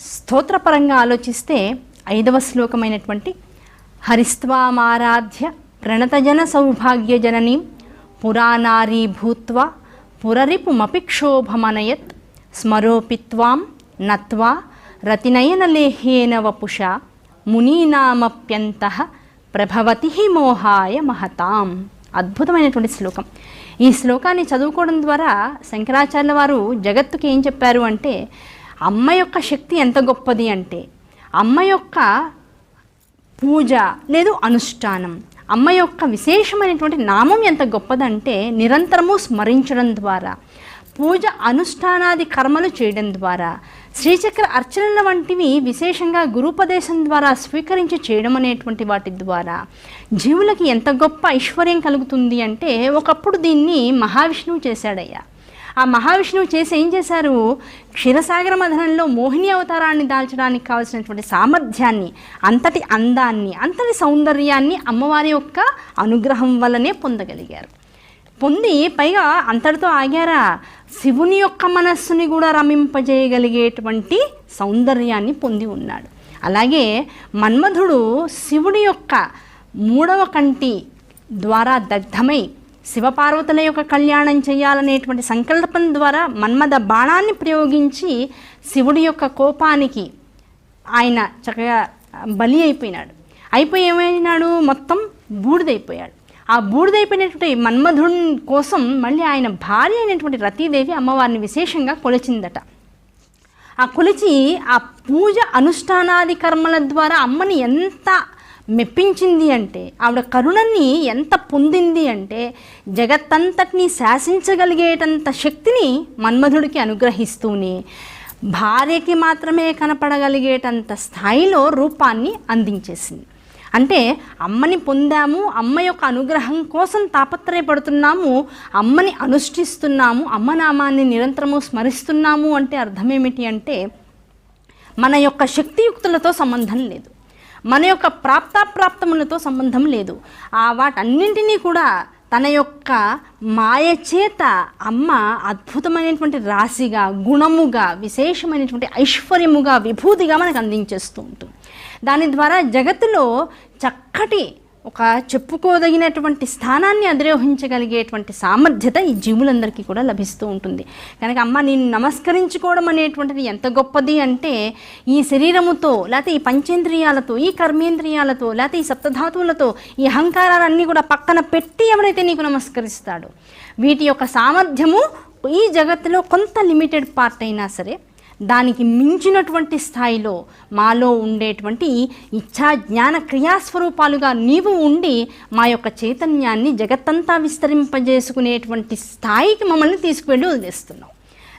స్తోత్రపరంగా ఆలోచిస్తే ఐదవ శ్లోకమైనటువంటి హరిస్త్వామారాధ్య ప్రణతజన సౌభాగ్యజననీ పురానారీ భూత్వా పురరిపుమపి క్షోభమనయత్ స్మరోపిత్వాం నత్వా రతినయనలేహ్యేన వపుష మునీనామప్యంత ప్రభవతి మోహాయ మహతాం. అద్భుతమైనటువంటి శ్లోకం. ఈ శ్లోకాన్ని చదువుకోవడం ద్వారా శంకరాచార్యుల వారు జగత్తుకి ఏం చెప్పారు అంటే అమ్మ యొక్క శక్తి ఎంత గొప్పది అంటే అమ్మ యొక్క పూజ లేదు అనుష్ఠానం అమ్మ యొక్క విశేషమైనటువంటి నామం ఎంత గొప్పదంటే నిరంతరము స్మరించడం ద్వారా పూజ అనుష్ఠానాది కర్మలు చేయడం ద్వారా శ్రీచక్ర అర్చనల వంటివి విశేషంగా గురుపదేశం ద్వారా స్వీకరించి చేయడం అనేటువంటి వాటి ద్వారా జీవులకి ఎంత గొప్ప ఐశ్వర్యం కలుగుతుంది అంటే ఒకప్పుడు దీన్ని మహావిష్ణువు చేశాడయ్యా. ఆ మహావిష్ణువు చేసి ఏం చేశారు? క్షీరసాగర మధనంలో మోహిని అవతారాన్ని దాల్చడానికి కావాల్సినటువంటి సామర్థ్యాన్ని అంతటి అందాన్ని అంతటి సౌందర్యాన్ని అమ్మవారి యొక్క అనుగ్రహం వల్లనే పొందగలిగారు. పొంది పైగా అంతటితో ఆగారా? శివుని యొక్క మనస్సుని కూడా రమింపజేయగలిగేటువంటి సౌందర్యాన్ని పొంది ఉన్నాడు. అలాగే మన్మధుడు శివుడి యొక్క మూడవ కంటి ద్వారా దగ్ధమై శివపార్వతుల యొక్క కళ్యాణం చేయాలనేటువంటి సంకల్పం ద్వారా మన్మద బాణాన్ని ప్రయోగించి శివుడి యొక్క కోపానికి ఆయన చక్కగా బలి అయిపోయినాడు. అయిపోయి ఏమైనాడు మొత్తం బూడిదైపోయాడు. ఆ బూడిదైపోయినటువంటి మన్మధుని కోసం మళ్ళీ ఆయన భార్య అయినటువంటి రతీదేవి అమ్మవారిని విశేషంగా కొలిచిందట. ఆ కొలిచి ఆ పూజ అనుష్ఠానాది కర్మల ద్వారా అమ్మని ఎంత మెప్పించింది అంటే ఆవిడ కరుణని ఎంత పొందింది అంటే జగత్తంతటిని శాసించగలిగేటంత శక్తిని మన్మధుడికి అనుగ్రహిస్తూనే భార్యకి మాత్రమే కనపడగలిగేటంత స్థాయిలో రూపాన్ని అందించేసింది. అంటే అమ్మని పొందాము అమ్మ యొక్క అనుగ్రహం కోసం తాపత్రయపడుతున్నాము అమ్మని అనుష్ఠిస్తున్నాము అమ్మ నామాన్ని నిరంతరము స్మరిస్తున్నాము అంటే అర్థమేమిటి అంటే మన యొక్క శక్తియుక్తులతో సంబంధం లేదు. మన యొక్క ప్రాప్తాప్రాప్తములతో సంబంధం లేదు. ఆ వాటన్నింటినీ కూడా తన యొక్క మాయ చేత అమ్మ అద్భుతమైనటువంటి రాశిగా గుణముగా విశేషమైనటువంటి ఐశ్వర్యముగా విభూతిగా మనకు అందించేస్తూ ఉంటుంది. దాని ద్వారా జగత్తులో చక్కటి ఒక చెప్పుకోదగినటువంటి స్థానాన్ని అధిరోహించగలిగేటువంటి సామర్థ్యత ఈ జీవులందరికీ కూడా లభిస్తూ ఉంటుంది. కనుక అమ్మ నేను నమస్కరించుకోవడం అనేటువంటిది ఎంత గొప్పది అంటే ఈ శరీరముతో లేకపోతే ఈ పంచేంద్రియాలతో ఈ కర్మేంద్రియాలతో లేకపోతే ఈ సప్తధాతువులతో ఈ అహంకారాలన్నీ కూడా పక్కన పెట్టి ఎవరైతే నీకు నమస్కరిస్తాడో వీటి యొక్క సామర్థ్యము ఈ జగత్తులో కొంత లిమిటెడ్ పార్ట్ అయినా సరే దానికి మించినటువంటి స్థాయిలో మాలో ఉండేటువంటి ఇచ్ఛా జ్ఞాన క్రియాస్వరూపాలుగా నీవు ఉండి మా యొక్క చైతన్యాన్ని జగత్తంతా విస్తరింపజేసుకునేటువంటి స్థాయికి మమ్మల్ని తీసుకువెళ్ళి వదిలేస్తున్నావు.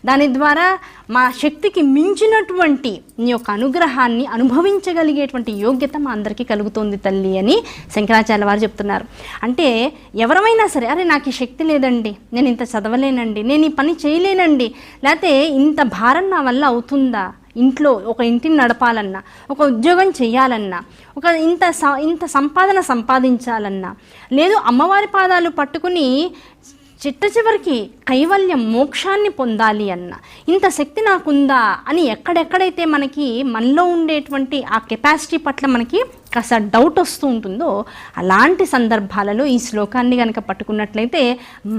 దాని ద్వారా మా శక్తికి మించినటువంటి నీ యొక్క అనుగ్రహాన్ని అనుభవించగలిగేటువంటి యోగ్యత మా అందరికీ కలుగుతోంది తల్లి అని శంకరాచార్య వారు చెప్తున్నారు. అంటే ఎవరమైనా సరే అరే నాకు ఈ శక్తి లేదండి నేను ఇంత చదవలేనండి నేను ఈ పని చేయలేనండి లేకపోతే ఇంత భారం నా వల్ల అవుతుందా? ఇంట్లో ఒక ఇంటిని నడపాలన్నా ఒక ఉద్యోగం చేయాలన్నా ఒక ఇంత స ఇంత సంపాదన సంపాదించాలన్నా లేదు అమ్మవారి పాదాలు పట్టుకుని చిట్ట చివరికి కైవల్యం మోక్షాన్ని పొందాలి అన్న. ఇంత శక్తి నాకుందా అని ఎక్కడెక్కడైతే మనకి మనలో ఉండేటువంటి ఆ కెపాసిటీ పట్ల మనకి కాస్త డౌట్ వస్తూ ఉంటుందో అలాంటి సందర్భాలలో ఈ శ్లోకాన్ని కనుక పట్టుకున్నట్లయితే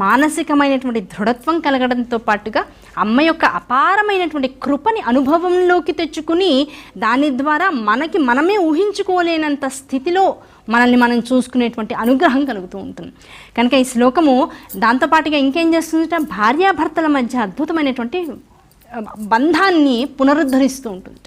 మానసికమైనటువంటి దృఢత్వం కలగడంతో పాటుగా అమ్మ యొక్క అపారమైనటువంటి కృపని అనుభవంలోకి తెచ్చుకుని దాని ద్వారా మనకి మనమే ఊహించుకోలేనంత స్థితిలో మనల్ని మనం చూసుకునేటువంటి అనుగ్రహం కలుగుతూ ఉంటుంది. కనుక ఈ శ్లోకము దాంతోపాటుగా ఇంకేం చేస్తుందంటే భార్యాభర్తల మధ్య అద్భుతమైనటువంటి బంధాన్ని పునరుద్ధరిస్తూ ఉంటుంది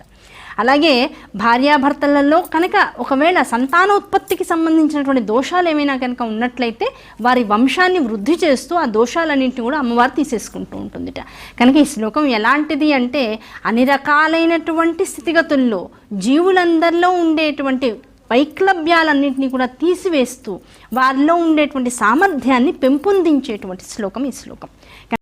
అలాగే భార్యాభర్తలలో కనుక ఒకవేళ సంతానోత్పత్తికి సంబంధించినటువంటి దోషాలు ఏమైనా కనుక ఉన్నట్లయితే వారి వంశాన్ని వృద్ధి చేస్తూ ఆ దోషాలన్నింటినీ కూడా అమ్మవారు తీసేసుకుంటూ ఉంటుందిట. కనుక ఈ శ్లోకం ఎలాంటిది అంటే అన్ని రకాలైనటువంటి స్థితిగతుల్లో జీవులందరిలో ఉండేటువంటి వైక్లభ్యాలన్నింటినీ కూడా తీసివేస్తూ వారిలో ఉండేటువంటి సామర్థ్యాన్ని పెంపొందించేటువంటి శ్లోకం ఈ శ్లోకం.